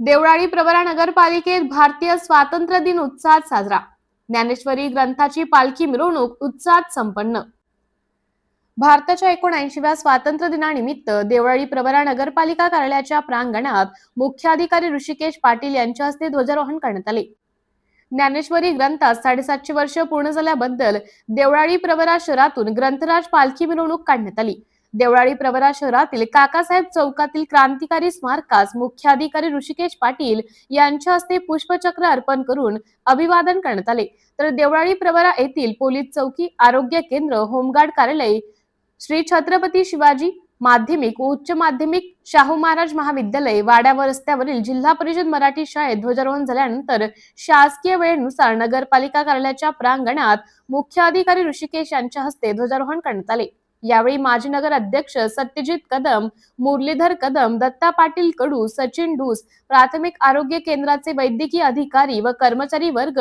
देवळाळी प्रवरा नगरपालिकेत भारतीय स्वातंत्र्य दिन उत्साहात साजरा. ज्ञानेश्वरी ग्रंथाची पालखी मिरवणूक उत्साहात संपन्न. भारताच्या एकोणऐंशीव्या स्वातंत्र्य दिनानिमित्त देवळाळी प्रवरा नगरपालिका कार्यालयाच्या प्रांगणात मुख्याधिकारी ऋषिकेश पाटील यांच्या हस्ते ध्वजारोहण करण्यात आले. ज्ञानेश्वरी ग्रंथात साडेसातशे वर्ष पूर्ण झाल्याबद्दल देवळाळी प्रवरा शहरातून ग्रंथराज पालखी मिरवणूक काढण्यात आली. देवळाली प्रवरा शहरातील काकासाहेब चौकातील क्रांतिकारी स्मारकास मुख्याधिकारी ऋषिकेश पाटील यांच्या हस्ते पुष्पचक्र अर्पण करून अभिवादन करण्यात आले. तर देवळाली प्रवरा येथील पोलीस चौकी आरोग्य केंद्र होमगार्ड कार्यालय श्री छत्रपती शिवाजी माध्यमिक व उच्च माध्यमिक शाहू महाराज महाविद्यालय वाड्यावर रस्त्यावरील जिल्हा परिषद मराठी शाळेत ध्वजारोहण झाल्यानंतर शासकीय वेळेनुसार नगरपालिका कार्यालयाच्या प्रांगणात मुख्याधिकारी ऋषिकेश यांच्या हस्ते ध्वजारोहण करण्यात आले. यावेळी माजी नगर अध्यक्ष सत्यजित कदम मुरलीधर कदम दत्ता पाटील कडू सचिन ढूस प्राथमिक आरोग्य केंद्राचे वैद्यकीय अधिकारी व कर्मचारी वर्ग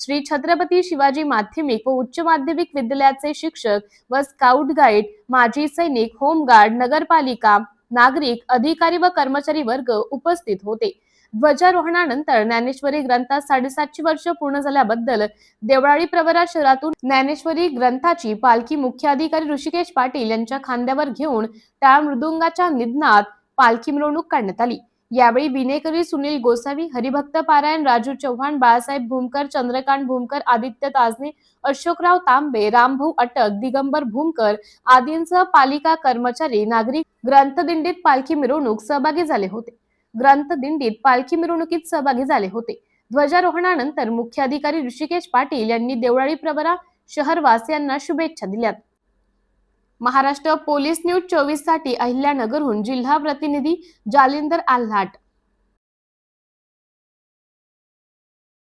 श्री छत्रपती शिवाजी माध्यमिक व उच्च माध्यमिक विद्यालयाचे शिक्षक व स्काउट गाईड माजी सैनिक होमगार्ड नगरपालिका नागरिक अधिकारी व कर्मचारी वर्ग उपस्थित होते. ध्वजारोहणानंतर ज्ञानेश्वरी ग्रंथात साडेसातशे वर्ष पूर्ण झाल्याबद्दल देवळाळी प्रवरा शहरातून ज्ञानेश्वरी ग्रंथाची पालखी मुख्याधिकारी ऋषिकेश पाटील यांच्या खांद्यावर घेऊन टाळ मृदुंगाच्या निधनात पालखी मिरवणूक काढण्यात आली. यावेळी विनेकरी सुनील गोसावी हरिभक्त पारायण राजू चव्हाण बाळासाहेब भूमकर चंद्रकांत भूमकर आदित्य ताजने अशोकराव तांबे रामभाऊ अटक दिगंबर भूमकर आदींसह पालिका कर्मचारी नागरिक ग्रंथदिंडीत पालखी मिरवणूक सहभागी झाले होते. ग्रंथदिंडीत पालखी मिरवणुकीत सहभागी झाले होते. ध्वजारोहणानंतर मुख्याधिकारी ऋषिकेश पाटील यांनी देवळाली प्रवरा शहरवासियांना शुभेच्छा दिल्यात. महाराष्ट्र पोलीस न्यूज चोवीससाठी अहिल्यानगरहून जिल्हा प्रतिनिधी जालिंदर आल्हाट.